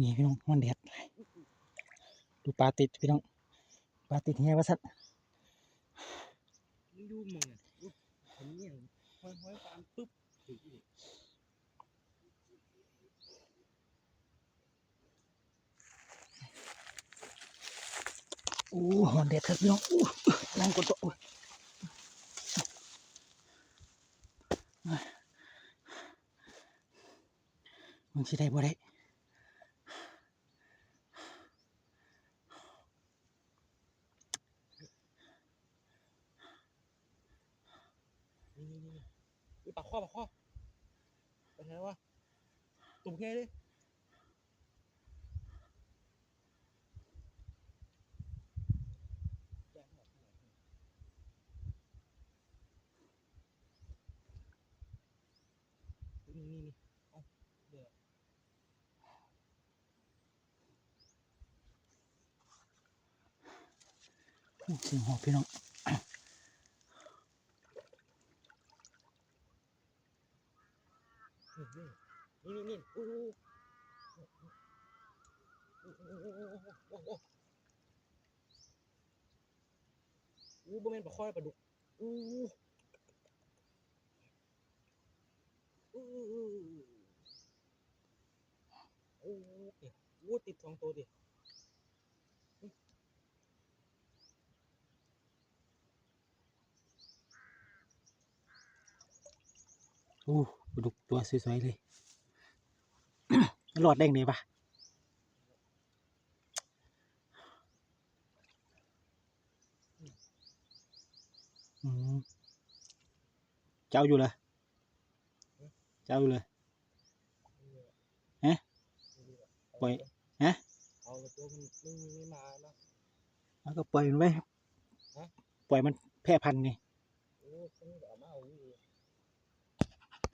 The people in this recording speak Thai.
นี่พี่น้องมันแดดดูปลาติดพี่น้องปลาติดเฮียวะสัตว์ดูมึงผมเนี่ยห้อยห้อยปานปุ๊บถึงอีกโอ้มันแดดครับพี่น้องอู้นั่งกดตัวมันสิได้บ่ได้ นี่นี่นี่นี่ปากข้อปากข้อไปไหนวะตุ่มไงเลยแจ้งหมดเลยนี่นี่นี่เอาเดี๋ยวเสียงหอบพี่น้อง นี่นี่นี่โอ้โหโอ้โหโอ้โหโอ้โหอู้บ่แม่นปลาข้อยปลาดุกอู้อู้อู้อู้เนี่ยอู้ติดสองตัวดิโอ้ ปลาดุกตัวสวยๆเลยหลอดแดงดีปะอืมเจ้าอยู่เลยเจ้าอยู่เลยปล่อยฮะเอาแต่ตัวมันไม่ไม่มาเนาะแล้วก็ปล่อยมันไว้ฮะปล่อยมันแพร่พันธุ์นี่โอ้คนนี้แบบ